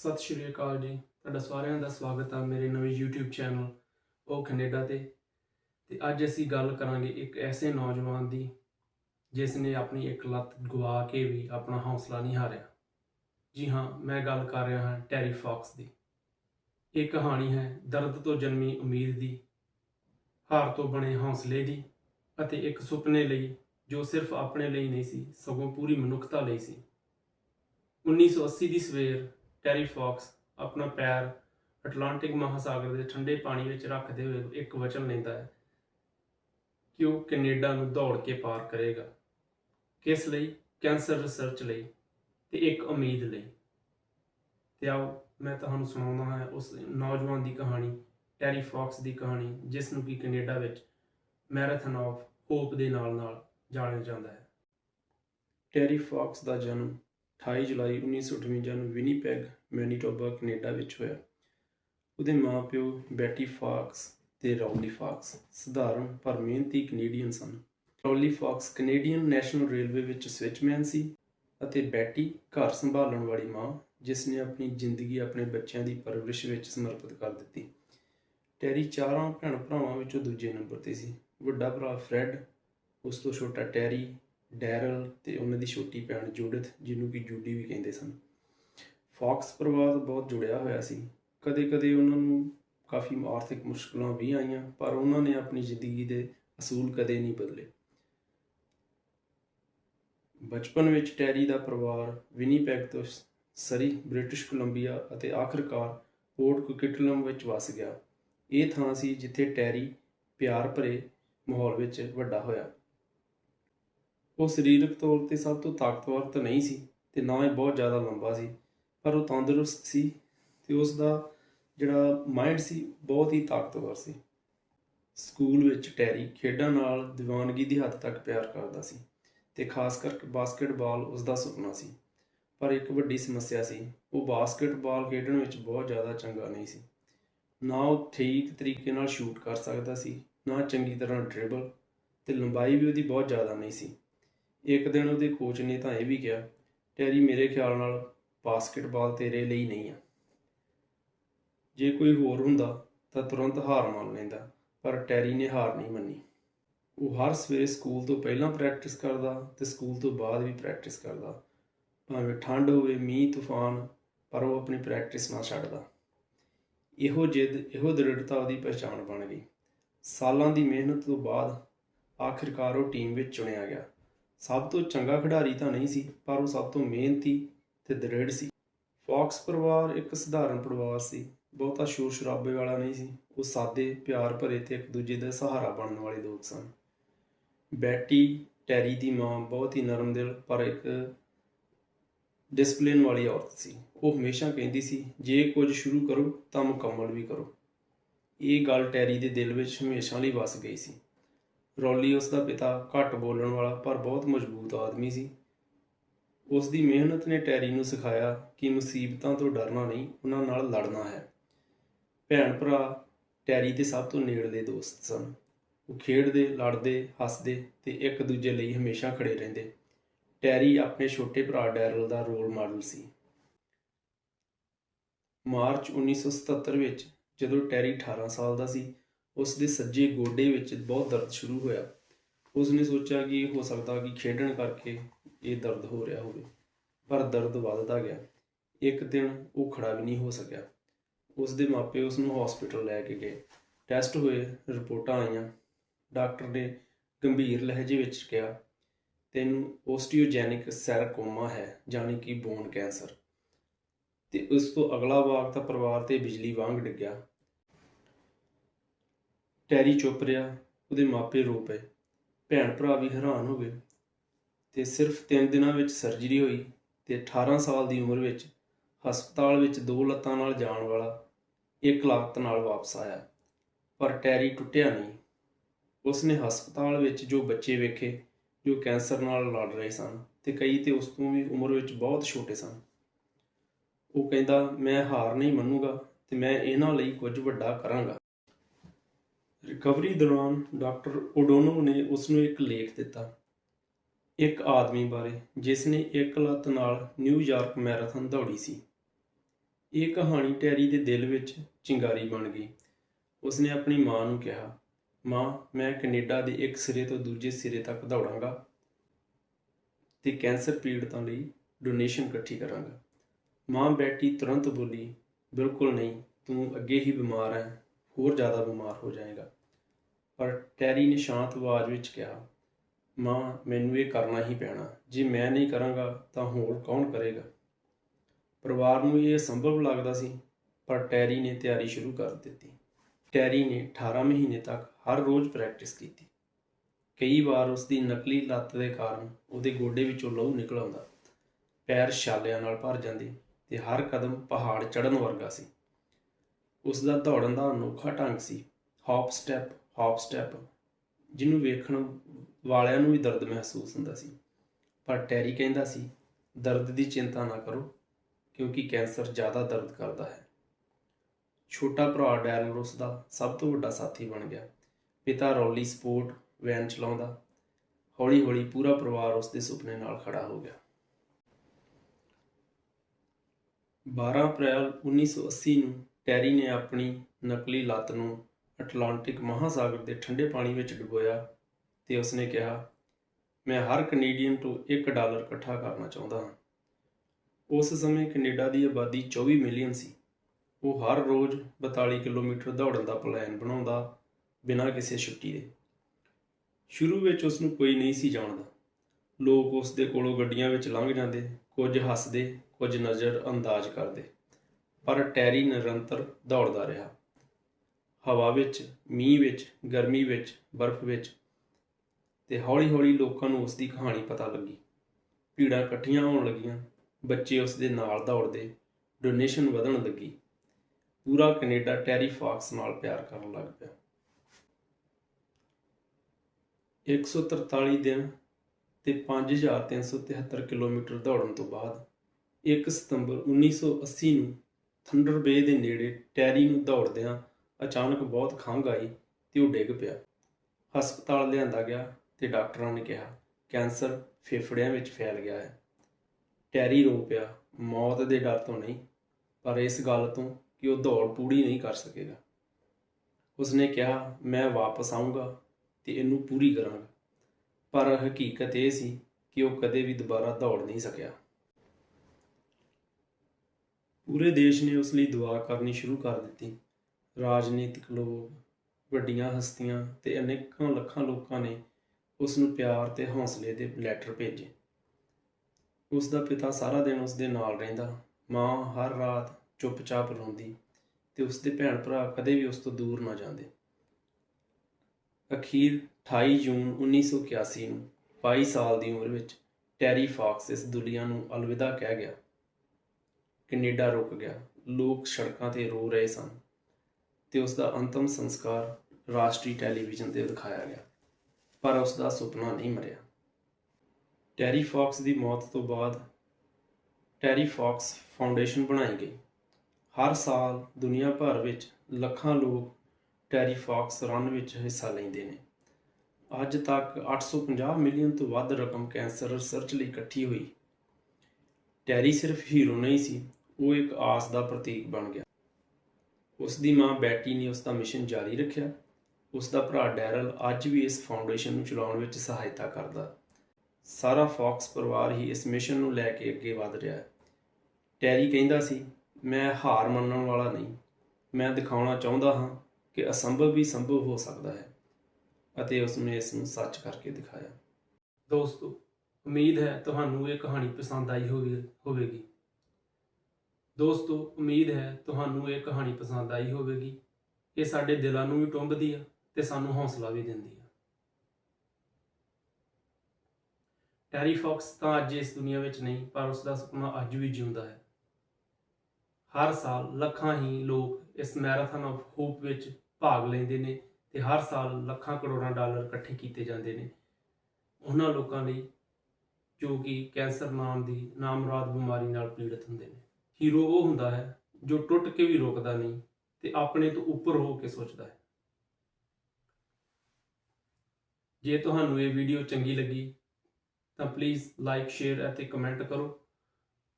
ਸਤਿ ਸ਼੍ਰੀ ਅਕਾਲ ਜੀ। ਤੁਹਾਡਾ ਸਾਰਿਆਂ ਦਾ ਸਵਾਗਤ ਹੈ ਮੇਰੇ ਨਵੇਂ YouTube ਚੈਨਲ ਉਹ ਕੈਨੇਡਾ ਤੇ। ਤੇ ਅੱਜ ਅਸੀਂ ਗੱਲ ਕਰਾਂਗੇ ਇੱਕ ਐਸੇ ਨੌਜਵਾਨ ਦੀ, ਜਿਸ ਨੇ ਆਪਣੀ ਇੱਕ ਲੱਤ ਗਵਾ ਕੇ ਵੀ ਆਪਣਾ ਹੌਸਲਾ ਨਹੀਂ ਹਾਰਿਆ। ਜੀ ਹਾਂ, ਮੈਂ ਗੱਲ ਕਰ ਰਿਹਾ ਹਾਂ ਟੈਰੀ ਫੌਕਸ ਦੀ। ਇਹ ਕਹਾਣੀ ਹੈ ਦਰਦ ਤੋਂ ਜਨਮੀ ਉਮੀਦ ਦੀ, ਹਾਰ ਤੋਂ ਬਣੇ ਹੌਸਲੇ ਦੀ, ਅਤੇ ਇੱਕ ਸੁਪਨੇ ਲਈ ਜੋ ਸਿਰਫ ਆਪਣੇ ਲਈ ਨਹੀਂ ਸੀ, ਸਗੋਂ ਪੂਰੀ ਮਨੁੱਖਤਾ ਲਈ ਸੀ। 1980 ਦੀ ਸਵੇਰ ਟੈਰੀ ਫੌਕਸ ਆਪਣਾ ਪੈਰ ਅਟਲਾਂਟਿਕ ਮਹਾਸਾਗਰ ਦੇ ਠੰਡੇ ਪਾਣੀ ਵਿੱਚ ਰੱਖਦੇ ਹੋਏ ਇੱਕ ਵਚਨ ਲੈਂਦਾ ਹੈ, ਕਿ ਉਹ ਕੈਨੇਡਾ ਨੂੰ ਦੌੜ ਕੇ ਪਾਰ ਕਰੇਗਾ। ਕਿਸ ਲਈ? ਕੈਂਸਰ ਰਿਸਰਚ ਲਈ ਤੇ ਇੱਕ ਉਮੀਦ ਲਈ। ਤੇ ਆਓ ਮੈਂ ਤੁਹਾਨੂੰ ਸੁਣਾਉਂਦਾ ਹਾਂ ਉਸ ਨੌਜਵਾਨ ਦੀ ਕਹਾਣੀ, ਟੈਰੀ ਫੌਕਸ ਦੀ ਕਹਾਣੀ, ਜਿਸ ਨੂੰ ਕਿ ਕੈਨੇਡਾ ਵਿੱਚ ਮੈਰਾਥਨ ਆਫ ਹੋਪ ਦੇ ਨਾਲ ਨਾਲ ਜਾਣਿਆ ਜਾਂਦਾ ਹੈ। ਟੈਰੀ ਫੌਕਸ ਦਾ ਜਨਮ 28 ਜੁਲਾਈ 1958 ਨੂੰ ਵਿਨੀਪੈਗ, ਮੈਨੀਟੋਬਾ, ਕੈਨੇਡਾ ਵਿੱਚ ਹੋਇਆ। ਉਹਦੇ ਮਾਪਿਓ ਬੈਟੀ ਫਾਕਸ ਤੇ ਰੌਲੀ ਫਾਕਸ ਸਧਾਰਨ ਪਰ ਮਿਹਨਤੀ ਕੈਨੇਡੀਅਨ ਸਨ। Rolly Fox Canadian National Railway ਵਿੱਚ ਸਵਿਚਮੈਨ ਸੀ ਅਤੇ ਬੈਟੀ ਘਰ ਸੰਭਾਲਣ ਵਾਲੀ ਮਾਂ, ਜਿਸ ਨੇ ਆਪਣੀ ਜ਼ਿੰਦਗੀ ਆਪਣੇ ਬੱਚਿਆਂ ਦੀ ਪਰਵਰਿਸ਼ ਵਿੱਚ ਸਮਰਪਿਤ ਕਰ ਦਿੱਤੀ। ਟੈਰੀ ਚਾਰਾਂ ਭੈਣ ਭਰਾਵਾਂ ਵਿੱਚੋਂ ਦੂਜੇ ਨੰਬਰ ਤੇ ਸੀ। ਵੱਡਾ ਭਰਾ ਫਰੈਡ, ਉਸ ਤੋਂ ਛੋਟਾ ਟੈਰੀ ਡੈਰਲ ਤੇ ਉਹਨਾਂ ਦੀ ਛੋਟੀ ਭੈਣ ਜੂਡਿਥ, ਜਿਹਨੂੰ ਕਿ ਜੂਡੀ ਵੀ ਕਹਿੰਦੇ ਸਨ। ਫੌਕਸ ਪਰਿਵਾਰ ਬਹੁਤ ਜੁੜਿਆ ਹੋਇਆ ਸੀ। ਕਦੇ-ਕਦੇ ਉਹਨਾਂ ਨੂੰ ਕਾਫੀ ਆਰਥਿਕ ਮੁਸ਼ਕਲਾਂ ਵੀ ਆਈਆਂ, ਪਰ ਉਹਨਾਂ ਨੇ ਆਪਣੀ ਜ਼ਿੰਦਗੀ ਦੇ ਅਸੂਲ ਕਦੇ ਨਹੀਂ ਬਦਲੇ। ਬਚਪਨ ਵਿੱਚ ਟੈਰੀ ਦਾ ਪਰਿਵਾਰ ਵਿਨੀਪੈਗ ਤੋਂ ਸਰੀ, ਬ੍ਰਿਟਿਸ਼ ਕੋਲੰਬੀਆ ਅਤੇ ਆਖਰਕਾਰ ਪੋਰਟ ਕੁਕਿਟਲਮ ਵਿੱਚ ਵਸ ਗਿਆ। ਇਹ ਥਾਂ ਸੀ ਜਿੱਥੇ ਟੈਰੀ ਪਿਆਰ ਭਰੇ ਮਾਹੌਲ ਵਿੱਚ ਵੱਡਾ ਹੋਇਆ। ਉਹ ਸਰੀਰਕ ਤੌਰ ਤੇ ਸਭ ਤੋਂ ਤਾਕਤਵਰ ਤਾਂ ਨਹੀਂ ਸੀ ਤੇ ਨਾ ਹੀ ਬਹੁਤ ਜ਼ਿਆਦਾ ਲੰਬਾ ਸੀ, ਪਰ ਉਹ ਤੰਦਰੁਸਤ ਸੀ ਤੇ ਉਸ ਦਾ ਜਿਹੜਾ ਮਾਈਂਡ ਸੀ ਬਹੁਤ ਹੀ ਤਾਕਤਵਰ ਸੀ। ਸਕੂਲ ਵਿੱਚ ਟੈਰੀ ਖੇਡਾਂ ਨਾਲ ਦੀਵਾਨਗੀ ਦੀ ਹੱਦ ਤੱਕ ਪਿਆਰ ਕਰਦਾ ਸੀ ਤੇ ਖਾਸ ਕਰਕੇ ਬਾਸਕਟਬਾਲ ਉਸ ਦਾ ਸੁਪਨਾ ਸੀ। ਪਰ ਇੱਕ ਵੱਡੀ ਸਮੱਸਿਆ ਸੀ, ਉਹ ਬਾਸਕਟਬਾਲ ਖੇਡਣ ਵਿੱਚ ਬਹੁਤ ਜ਼ਿਆਦਾ ਚੰਗਾ ਨਹੀਂ ਸੀ। ਨਾ ਉਹ ਠੀਕ ਤਰੀਕੇ ਨਾਲ ਸ਼ੂਟ ਕਰ ਸਕਦਾ ਸੀ, ਨਾ ਚੰਗੀ ਤਰ੍ਹਾਂ ਡਰਿਬਲ ਤੇ ਲੰਬਾਈ ਵੀ ਉਹਦੀ ਬਹੁਤ ਜ਼ਿਆਦਾ ਨਹੀਂ ਸੀ। ਇੱਕ ਦਿਨ ਉਹਦੇ ਕੋਚ ਨੇ ਤਾਂ ਇਹ ਵੀ ਕਿਹਾ ਟੈਰੀ ਮੇਰੇ ਖਿਆਲ ਨਾਲ ਬਾਸਕਟਬਾਲ ਤੇਰੇ ਲਈ ਨਹੀਂ ਆ। ਜੇ ਕੋਈ ਹੋਰ ਹੁੰਦਾ ਤਾਂ ਤੁਰੰਤ ਹਾਰ ਮੰਨ ਲੈਂਦਾ, ਪਰ ਟੈਰੀ ਨੇ ਹਾਰ ਨਹੀਂ ਮੰਨੀ। ਉਹ ਹਰ ਸਵੇਰੇ ਸਕੂਲ ਤੋਂ ਪਹਿਲਾਂ ਪ੍ਰੈਕਟਿਸ ਕਰਦਾ ਤੇ ਸਕੂਲ ਤੋਂ ਬਾਅਦ ਵੀ ਪ੍ਰੈਕਟਿਸ ਕਰਦਾ। ਭਾਵੇਂ ਠੰਡ ਹੋਵੇ, ਮੀਂਹ, ਤੂਫਾਨ, ਪਰ ਉਹ ਆਪਣੀ ਪ੍ਰੈਕਟਿਸ ਨਾ ਛੱਡਦਾ। ਇਹੋ ਜਿੱਦ, ਇਹੋ ਦ੍ਰਿੜਤਾ ਉਹਦੀ ਪਛਾਣ ਬਣ ਗਈ। ਸਾਲਾਂ ਦੀ ਮਿਹਨਤ ਤੋਂ ਬਾਅਦ ਆਖਿਰਕਾਰ ਉਹ ਟੀਮ ਵਿੱਚ ਚੁਣਿਆ ਗਿਆ। ਸਭ ਤੋਂ ਚੰਗਾ ਖਿਡਾਰੀ ਤਾਂ ਨਹੀਂ ਸੀ, ਪਰ ਉਹ ਸਭ ਤੋਂ ਮਿਹਨਤੀ ਤੇ ਦ੍ਰਿੜ ਸੀ। ਫੌਕਸ ਪਰਿਵਾਰ ਇੱਕ ਸਧਾਰਨ ਪਰਿਵਾਰ ਸੀ। ਬਹੁਤਾ ਸ਼ੋਰ ਸ਼ਰਾਬੇ ਵਾਲਾ ਨਹੀਂ ਸੀ। ਉਹ ਸਾਦੇ, ਪਿਆਰ ਭਰੇ ਤੇ ਇੱਕ ਦੂਜੇ ਦਾ ਸਹਾਰਾ ਬਣਨ ਵਾਲੇ ਲੋਕ ਸਨ। ਬੈਟੀ, ਟੈਰੀ ਦੀ ਮਾਂ ਬਹੁਤ ਹੀ ਨਰਮ ਦਿਲ, ਪਰ ਇੱਕ ਡਿਸਪਲਿਨ ਵਾਲੀ ਔਰਤ ਸੀ। ਉਹ ਹਮੇਸ਼ਾ ਕਹਿੰਦੀ ਸੀ, ਜੇ ਕੁਝ ਸ਼ੁਰੂ ਕਰੋ ਤਾਂ ਮੁਕੰਮਲ ਵੀ ਕਰੋ। ਇਹ ਗੱਲ ਟੈਰੀ ਦੇ ਦਿਲ ਵਿੱਚ ਹਮੇਸ਼ਾ ਲਈ ਵਸ ਗਈ ਸੀ। ਰੌਲੀ ਉਸ ਦਾ ਪਿਤਾ ਘੱਟ ਬੋਲਣ ਵਾਲਾ ਪਰ ਬਹੁਤ ਮਜ਼ਬੂਤ ਆਦਮੀ ਸੀ। ਉਸ ਦੀ ਮਿਹਨਤ ਨੇ ਟੈਰੀ ਨੂੰ ਸਿਖਾਇਆ ਕਿ ਮੁਸੀਬਤਾਂ ਤੋਂ ਡਰਨਾ ਨਹੀਂ, ਉਹਨਾਂ ਨਾਲ ਲੜਨਾ ਹੈ। ਭੈਣ ਭਰਾ, ਟੈਰੀ ਦੇ ਸਭ ਤੋਂ ਨੇੜਲੇ ਦੋਸਤ ਸਨ। ਉਹ ਖੇਡਦੇ, ਲੜਦੇ, ਹੱਸਦੇ ਤੇ ਇੱਕ ਦੂਜੇ ਲਈ ਹਮੇਸ਼ਾ ਖੜੇ ਰਹਿੰਦੇ। ਟੈਰੀ ਆਪਣੇ ਛੋਟੇ ਭਰਾ ਡੈਰਲ ਦਾ ਰੋਲ ਮਾਡਲ ਸੀ। ਮਾਰਚ 1977 ਵਿੱਚ ਜਦੋਂ ਟੈਰੀ 18 ਸਾਲ ਦਾ ਸੀ ਉਸ ਦੇ ਸੱਜੇ ਗੋਡੇ ਵਿੱਚ ਬਹੁਤ ਦਰਦ ਸ਼ੁਰੂ ਹੋਇਆ। ਉਸ ਨੇ ਸੋਚਿਆ ਕਿ ਹੋ ਸਕਦਾ ਕਿ ਖੇਡਣ ਕਰਕੇ ਇਹ ਦਰਦ ਹੋ ਰਿਹਾ ਹੋਵੇ, ਪਰ ਦਰਦ ਵੱਧਦਾ ਗਿਆ। ਇੱਕ ਦਿਨ ਉਹ ਖੜਾ ਵੀ ਨਹੀਂ ਹੋ ਸਕਿਆ। ਉਸ ਦੇ ਮਾਪੇ ਉਸ ਨੂੰ ਹਸਪੀਟਲ ਲੈ ਕੇ ਗਏ। ਟੈਸਟ ਹੋਏ, ਰਿਪੋਰਟਾਂ ਆਈਆਂ। ਡਾਕਟਰ ਨੇ ਗੰਭੀਰ ਲਹਿਜੇ ਵਿੱਚ ਕਿਹਾ, ਤੈਨੂੰ ਓਸਟੀਓਜੈਨਿਕ ਸੈਰਕੋਮਾ ਹੈ ਜਾਨੀ ਕਿ ਬੋਨ ਕੈਂਸਰ ਤੇ ਉਸ ਤੋਂ ਅਗਲਾ ਵਾਕ ਤਾਂ ਪਰਿਵਾਰ ਤੇ ਬਿਜਲੀ ਵਾਂਗ ਡਿੱਗਿਆ। ਟੈਰੀ ਚੁੱਪ ਰਿਹਾ, ਉਹਦੇ ਮਾਪੇ ਰੋ ਪਏ। ਭੈਣ ਭਰਾ ਵੀ ਹੈਰਾਨ ਹੋ ਗਏ। ਤੇ ਸਿਰਫ 3 ਦਿਨਾਂ ਵਿੱਚ ਸਰਜਰੀ ਹੋਈ ਤੇ 18 ਸਾਲ ਦੀ ਉਮਰ ਵਿੱਚ ਹਸਪਤਾਲ ਵਿੱਚ ਦੋ ਲੱਤਾਂ ਨਾਲ ਜਾਣ ਵਾਲਾ ਇੱਕ ਲੱਤ ਨਾਲ ਵਾਪਸ ਆਇਆ। ਪਰ ਟੈਰੀ ਟੁੱਟਿਆ ਨਹੀਂ। ਉਸਨੇ ਹਸਪਤਾਲ ਵਿੱਚ ਜੋ ਬੱਚੇ ਵੇਖੇ, ਜੋ ਕੈਂਸਰ ਨਾਲ ਲੜ ਰਹੇ ਸਨ ਤੇ ਕਈ ਤੇ ਉਸ ਤੋਂ ਵੀ ਉਮਰ ਵਿੱਚ ਬਹੁਤ ਛੋਟੇ ਸਨ। ਉਹ ਕਹਿੰਦਾ, ਮੈਂ ਹਾਰ ਨਹੀਂ ਮੰਨੂਗਾ ਤੇ ਮੈਂ ਇਹਨਾਂ ਲਈ ਕੁਝ ਵੱਡਾ ਕਰਾਂਗਾ। ਰਿਕਵਰੀ ਦੌਰਾਨ ਡਾਕਟਰ ਓਡੋਨੋ ਨੇ ਉਸ ਨੂੰ ਇੱਕ ਲੇਖ ਦਿੱਤਾ। ਇੱਕ ਆਦਮੀ ਬਾਰੇ ਜਿਸ ਨੇ ਇੱਕ ਲੱਤ ਨਾਲ ਨਿਊਯਾਰਕ ਮੈਰਾਥਨ ਦੌੜੀ ਸੀ। ਇਹ ਕਹਾਣੀ ਟੈਰੀ ਦੇ ਦਿਲ ਵਿੱਚ ਚਿੰਗਾਰੀ ਬਣ ਗਈ। ਉਸਨੇ ਆਪਣੀ ਮਾਂ ਨੂੰ ਕਿਹਾ, ਮਾਂ, ਮੈਂ ਕੈਨੇਡਾ ਦੇ ਇੱਕ ਸਿਰੇ ਤੋਂ ਦੂਜੇ ਸਿਰੇ ਤੱਕ ਦੌੜਾਂਗਾ ਤੇ ਕੈਂਸਰ ਪੀੜਤਾਂ ਲਈ ਡੋਨੇਸ਼ਨ ਇਕੱਠੀ ਕਰਾਂਗਾ। ਮਾਂ ਬੈਠੀ ਤੁਰੰਤ ਬੋਲੀ, ਬਿਲਕੁਲ ਨਹੀਂ, ਤੂੰ ਅੱਗੇ ਹੀ ਬਿਮਾਰ ਹੈ। ਹੋਰ ਜ਼ਿਆਦਾ ਬਿਮਾਰ ਹੋ ਜਾਏਗਾ। ਪਰ ਟੈਰੀ ਨੇ ਸ਼ਾਂਤ ਆਵਾਜ਼ ਵਿੱਚ ਕਿਹਾ, ਮਾਂ, ਮੈਨੂੰ ਇਹ ਕਰਨਾ ਹੀ ਪੈਣਾ। ਜੇ ਮੈਂ ਨਹੀਂ ਕਰਾਂਗਾ, ਤਾਂ ਹੋਰ ਕੌਣ ਕਰੇਗਾ? ਪਰਿਵਾਰ ਨੂੰ ਇਹ ਸੰਭਵ ਲੱਗਦਾ ਸੀ, ਪਰ ਟੈਰੀ ਨੇ ਤਿਆਰੀ ਸ਼ੁਰੂ ਕਰ ਦਿੱਤੀ। ਟੈਰੀ ਨੇ 18 ਮਹੀਨੇ ਤੱਕ ਹਰ ਰੋਜ਼ ਪ੍ਰੈਕਟਿਸ ਕੀਤੀ। ਕਈ ਵਾਰ ਉਸ ਦੀ ਨਕਲੀ ਲੱਤ ਦੇ ਕਾਰਨ ਉਹਦੇ ਗੋਡੇ ਵਿੱਚੋਂ ਲਹੂ ਨਿਕਲ ਆਉਂਦਾ। ਪੈਰ ਛਾਲਿਆਂ ਨਾਲ ਭਰ ਜਾਂਦੇ ਤੇ ਹਰ ਕਦਮ ਪਹਾੜ ਚੜ੍ਹਨ ਵਰਗਾ ਸੀ। ਉਸ ਦਾ ਦੌੜਨ ਦਾ ਅਨੋਖਾ ਢੰਗ ਸੀ। ਹੌਪ ਸਟੈਪ ਹੌਪ ਸਟੈਪ ਜਿਹਨੂੰ ਵੇਖਣ ਵਾਲਿਆਂ ਨੂੰ ਵੀ ਦਰਦ ਮਹਿਸੂਸ ਹੁੰਦਾ ਸੀ। ਪਰ ਟੈਰੀ ਕਹਿੰਦਾ ਸੀ, ਦਰਦ ਦੀ ਚਿੰਤਾ ਨਾ ਕਰੋ, ਕਿਉਂਕਿ ਕੈਂਸਰ ਜ਼ਿਆਦਾ ਦਰਦ ਕਰਦਾ ਹੈ। ਛੋਟਾ ਭਰਾ ਡੈਰਲ ਉਸ ਦਾ ਸਭ ਤੋਂ ਵੱਡਾ ਸਾਥੀ ਬਣ ਗਿਆ। ਪਿਤਾ ਰੌਲੀ ਸਪੋਰਟ, ਵੈਨ ਚਲਾਉਂਦਾ, ਹੌਲੀ-ਹੌਲੀ ਪੂਰਾ ਪਰਿਵਾਰ ਉਸ ਦੇ ਸੁਪਨੇ ਨਾਲ ਖੜਾ ਹੋ ਗਿਆ। 12 ਅਪ੍ਰੈਲ 1980 ਨੂੰ ਟੈਰੀ ਨੇ ਆਪਣੀ ਨਕਲੀ ਲੱਤ ਨੂੰ ਅਟਲਾਂਟਿਕ ਮਹਾਸਾਗਰ ਦੇ ਠੰਡੇ ਪਾਣੀ ਵਿੱਚ ਡੁਬੋਇਆ ਤੇ ਉਸਨੇ ਕਿਹਾ, ਮੈਂ ਹਰ ਕੈਨੇਡੀਅਨ ਤੋਂ 1 ਡਾਲਰ ਇਕੱਠਾ ਕਰਨਾ ਚਾਹੁੰਦਾ ਹਾਂ। ਉਸ ਸਮੇਂ ਕੈਨੇਡਾ ਦੀ ਆਬਾਦੀ 24 ਮਿਲੀਅਨ ਸੀ। ਉਹ ਹਰ ਰੋਜ਼ 42 ਕਿਲੋਮੀਟਰ ਦੌੜਨ ਦਾ ਪਲਾਨ ਬਣਾਉਂਦਾ ਬਿਨਾਂ ਕਿਸੇ ਛੁੱਟੀ ਦੇ। ਸ਼ੁਰੂ ਵਿੱਚ ਉਸ ਨੂੰ ਕੋਈ ਨਹੀਂ ਸੀ ਜਾਣਦਾ। ਲੋਕ ਉਸ ਦੇ ਕੋਲੋਂ ਗੱਡੀਆਂ ਵਿੱਚ ਲੰਘ ਜਾਂਦੇ, ਕੁਝ ਹੱਸਦੇ, ਕੁਝ ਨਜ਼ਰ ਅੰਦਾਜ਼ ਕਰਦੇ। ਪਰ ਟੈਰੀ ਨਿਰੰਤਰ ਦੌੜਦਾ ਰਿਹਾ। ਹਵਾ ਵਿੱਚ, ਮੀਂਹ ਵਿੱਚ, ਗਰਮੀ ਵਿੱਚ, ਬਰਫ਼ ਵਿੱਚ ਤੇ ਹੌਲੀ-ਹੌਲੀ ਲੋਕਾਂ ਨੂੰ ਉਸ ਦੀ ਕਹਾਣੀ ਪਤਾ ਲੱਗੀ। ਭੀੜਾਂ ਇਕੱਠੀਆਂ ਹੋਣ ਲੱਗੀਆਂ। ਬੱਚੇ ਉਸ ਦੇ ਨਾਲ ਦੌੜਦੇ ਡੋਨੇਸ਼ਨ ਵਧਣ ਲੱਗੀ। ਪੂਰਾ ਕੈਨੇਡਾ ਟੈਰੀ ਫਾਕਸ ਨਾਲ ਪਿਆਰ ਕਰਨ ਲੱਗ ਪਿਆ। 143 ਦਿਨ ਤੇ 5373 ਕਿਲੋਮੀਟਰ ਦੌੜਨ ਤੋਂ ਬਾਅਦ 1 ਸਤੰਬਰ 1980 ਨੂੰ ਥੰਡਰ ਬੇ ਦੇ ਨੇੜੇ ਟੈਰੀ ਨੂੰ ਦੌੜਦਿਆਂ ਅਚਾਨਕ ਬਹੁਤ ਖੰਘ ਆਈ ਤੇ ਉਹ ਡਿੱਗ ਪਿਆ। ਹਸਪਤਾਲ ਲਿਆਂਦਾ ਗਿਆ ਤੇ ਡਾਕਟਰਾਂ ਨੇ ਕਿਹਾ, ਕੈਂਸਰ ਫੇਫੜਿਆਂ ਵਿੱਚ ਫੈਲ ਗਿਆ ਹੈ। ਟੈਰੀ ਰੋ ਪਿਆ। ਮੌਤ ਦੇ ਡਰ ਤੋਂ ਨਹੀਂ, ਪਰ ਇਸ ਗੱਲ ਤੋਂ ਕਿ ਉਹ ਦੌੜ ਪੂਰੀ ਨਹੀਂ ਕਰ ਸਕੇਗਾ। ਉਸਨੇ ਕਿਹਾ, ਮੈਂ ਵਾਪਸ ਆਉਂਗਾ ਤੇ ਇਹਨੂੰ ਪੂਰੀ ਕਰਾਂਗਾ। ਪਰ ਹਕੀਕਤ ਇਹ ਸੀ ਕਿ ਉਹ ਕਦੇ ਵੀ ਦੁਬਾਰਾ ਦੌੜ ਨਹੀਂ ਸਕਿਆ। ਪੂਰੇ ਦੇਸ਼ ਨੇ ਉਸ ਲਈ ਦੁਆ ਕਰਨੀ ਸ਼ੁਰੂ ਕਰ ਦਿੱਤੀ। ਰਾਜਨੀਤਿਕ ਲੋਕ, ਵੱਡੀਆਂ ਹਸਤੀਆਂ ਤੇ ਅਨੇਕਾਂ ਲੱਖਾਂ ਲੋਕਾਂ ਨੇ ਉਸ ਨੂੰ ਪਿਆਰ ਤੇ ਹੌਸਲੇ ਦੇ ਲੈਟਰ ਭੇਜੇ। ਉਸ ਦਾ ਪਿਤਾ ਸਾਰਾ ਦਿਨ ਉਸ ਦੇ ਨਾਲ ਰਹਿੰਦਾ। ਮਾਂ ਹਰ ਰਾਤ ਚੁੱਪਚਾਪ ਰੋਂਦੀ ਤੇ ਉਸ ਦੇ ਭੈਣ ਭਰਾ ਕਦੇ ਵੀ ਉਸ ਤੋਂ ਦੂਰ ਨਾ ਜਾਂਦੇ। ਅਖੀਰ 28 ਜੂਨ 1981 ਨੂੰ 22 ਸਾਲ ਦੀ ਉਮਰ ਵਿੱਚ ਟੈਰੀ ਫਾਕਸ ਇਸ ਦੁਨੀਆ ਨੂੰ ਅਲਵਿਦਾ ਕਹਿ ਗਿਆ। ਕੈਨੇਡਾ ਰੁਕ ਗਿਆ। ਲੋਕ ਸੜਕਾਂ ਤੇ ਰੋ ਰਹੇ ਸਨ ਤੇ ਉਸ ਦਾ ਅੰਤਮ ਸੰਸਕਾਰ ਰਾਸ਼ਟਰੀ ਟੈਲੀਵਿਜ਼ਨ ਤੇ ਦਿਖਾਇਆ ਗਿਆ, ਪਰ ਉਸ ਦਾ ਸੁਪਨਾ ਨਹੀਂ ਮਰਿਆ। ਟੈਰੀ ਫਾਕਸ ਦੀ ਮੌਤ ਤੋਂ ਬਾਅਦ ਟੈਰੀ ਫਾਕਸ ਫਾਊਂਡੇਸ਼ਨ ਬਣਾਈ ਗਈ। ਹਰ ਸਾਲ ਦੁਨੀਆ ਭਰ ਵਿੱਚ ਲੱਖਾਂ ਲੋਕ ਟੈਰੀ ਫਾਕਸ ਰਨ ਵਿੱਚ ਹਿੱਸਾ ਲੈਂਦੇ ਨੇ। ਅੱਜ ਤੱਕ 850 ਮਿਲੀਅਨ ਤੋਂ ਵੱਧ ਰਕਮ ਕੈਂਸਰ ਰਿਸਰਚ ਲਈ ਇਕੱਠੀ ਹੋਈ। ਟੈਰੀ ਸਿਰਫ ਹੀਰੋ ਨਹੀਂ ਸੀ ਉਹ ਇੱਕ ਆਸ ਦਾ ਪ੍ਰਤੀਕ ਬਣ ਗਿਆ। ਉਸ ਦੀ ਮਾਂ ਬੈਟੀ ਨੇ ਉਸ ਦਾ ਮਿਸ਼ਨ ਜਾਰੀ ਰੱਖਿਆ। ਉਸ ਦਾ ਭਰਾ ਡੈਰਲ ਅੱਜ ਵੀ ਇਸ ਫਾਊਂਡੇਸ਼ਨ ਨੂੰ ਚਲਾਉਣ ਵਿੱਚ ਸਹਾਇਤਾ ਕਰਦਾ। ਸਾਰਾ ਫੌਕਸ ਪਰਿਵਾਰ ਹੀ ਇਸ ਮਿਸ਼ਨ ਨੂੰ ਲੈ ਕੇ ਅੱਗੇ ਵਧ ਰਿਹਾ ਹੈ। ਟੈਰੀ ਕਹਿੰਦਾ ਸੀ, ਮੈਂ ਹਾਰ ਮੰਨਣ ਵਾਲਾ ਨਹੀਂ। ਮੈਂ ਦਿਖਾਉਣਾ ਚਾਹੁੰਦਾ ਹਾਂ ਕਿ ਅਸੰਭਵ ਵੀ ਸੰਭਵ ਹੋ ਸਕਦਾ ਹੈ। ਅਤੇ ਉਸਨੇ ਇਸ ਨੂੰ ਸੱਚ ਕਰਕੇ ਦਿਖਾਇਆ। ਦੋਸਤੋ, ਉਮੀਦ ਹੈ ਤੁਹਾਨੂੰ ਇਹ ਕਹਾਣੀ ਪਸੰਦ ਆਈ ਹੋਵੇ ਹੋਵੇਗੀ। ਦੋਸਤੋ, ਉਮੀਦ ਹੈ ਤੁਹਾਨੂੰ ਇਹ ਕਹਾਣੀ ਪਸੰਦ ਆਈ ਹੋਵੇਗੀ। ਇਹ ਸਾਡੇ ਦਿਲਾਂ ਨੂੰ ਵੀ ਟੁੰਬਦੀ ਆ ਤੇ ਸਾਨੂੰ ਹੌਸਲਾ ਵੀ ਦਿੰਦੀ ਆ। ਟੈਰੀ ਫੌਕਸ ਤਾਂ ਅੱਜ ਇਸ ਦੁਨੀਆ ਵਿੱਚ ਨਹੀਂ, ਪਰ ਉਸ ਦਾ ਸੁਪਨਾ ਅੱਜ ਵੀ ਜਿਉਂਦਾ ਹੈ। ਹਰ ਸਾਲ ਲੱਖਾਂ ਹੀ ਲੋਕ ਇਸ ਮੈਰਾਥਨ ਆਫ ਹੋਪ ਵਿੱਚ ਭਾਗ ਲੈਂਦੇ ਨੇ ਤੇ ਹਰ ਸਾਲ ਲੱਖਾਂ ਕਰੋੜਾਂ ਡਾਲਰ ਇਕੱਠੇ ਕੀਤੇ ਜਾਂਦੇ ਨੇ। ਉਹਨਾਂ ਲੋਕਾਂ ਲਈ ਜੋ ਕਿ ਕੈਂਸਰ ਨਾਮ ਦੀ ਨਾਮਰਾਦ ਬਿਮਾਰੀ ਨਾਲ ਪੀੜਤ ਹੁੰਦੇ ਨੇ। ਹੀਰੋ ਉਹ ਹੁੰਦਾ ਹੈ ਜੋ ਟੁੱਟ ਕੇ ਵੀ ਰੁਕਦਾ ਨਹੀਂ ਤੇ ਆਪਣੇ ਤੋਂ ਉੱਪਰ ਹੋ ਕੇ ਸੋਚਦਾ ਹੈ। ਜੇ ਤੁਹਾਨੂੰ ਇਹ ਵੀਡੀਓ ਚੰਗੀ ਲੱਗੀ, ਤਾਂ ਪਲੀਜ਼ ਲਾਈਕ ਸ਼ੇਅਰ ਅਤੇ ਕਮੈਂਟ ਕਰੋ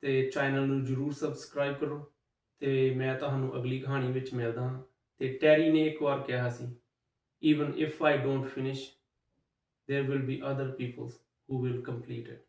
ਤੇ ਚੈਨਲ ਨੂੰ ਜਰੂਰ ਸਬਸਕ੍ਰਾਈਬ ਕਰੋ ਤੇ ਮੈਂ ਤੁਹਾਨੂੰ ਅਗਲੀ ਕਹਾਣੀ ਵਿੱਚ ਮਿਲਦਾ ਹਾਂ। ਤੇ ਟੈਰੀ ਨੇ ਇੱਕ ਵਾਰ ਕਿਹਾ ਸੀ, even if i don't finish, there will be other people who will complete it.